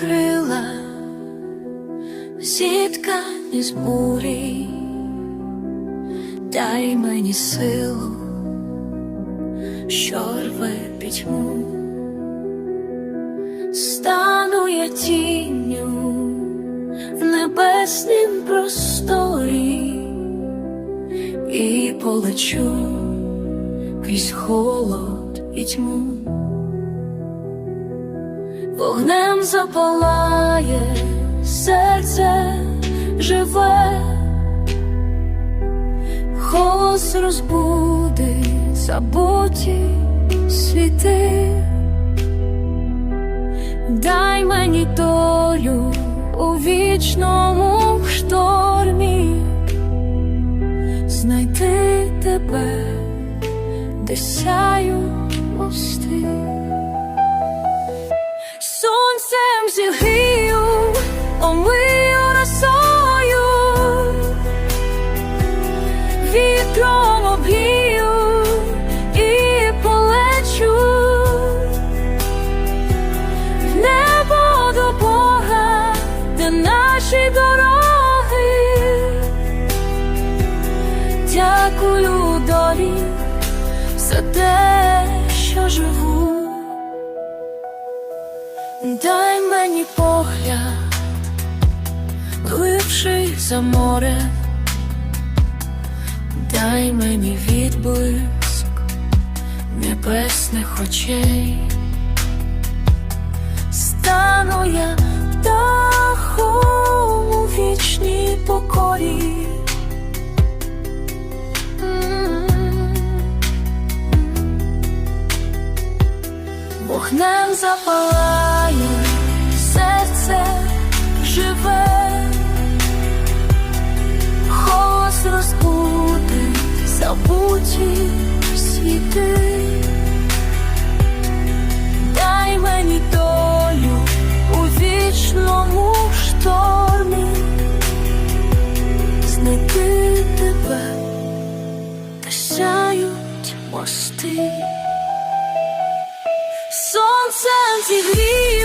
крила, зіткані з бурі, дай мені силу, що рве пітьму, стану я тінню в небеснім просторі і полечу крізь холод і тьму. Вогнем запалає серце живе, голос розбудить забуті світи, дай мені долю у вічному штормі, знайти тебе, де сяють мости. Сонцем зігрію, омию росою, вітром обгію глибший за море, дай мені відблиск небесних очей, стану я птахом у вічній покорі. Вогнем запалає серце живе, мости. Сонцем зігрію,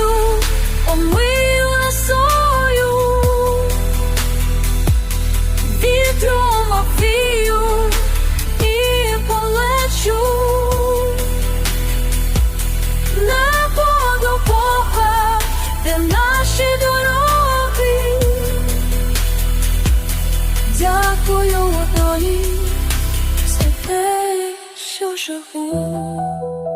有时候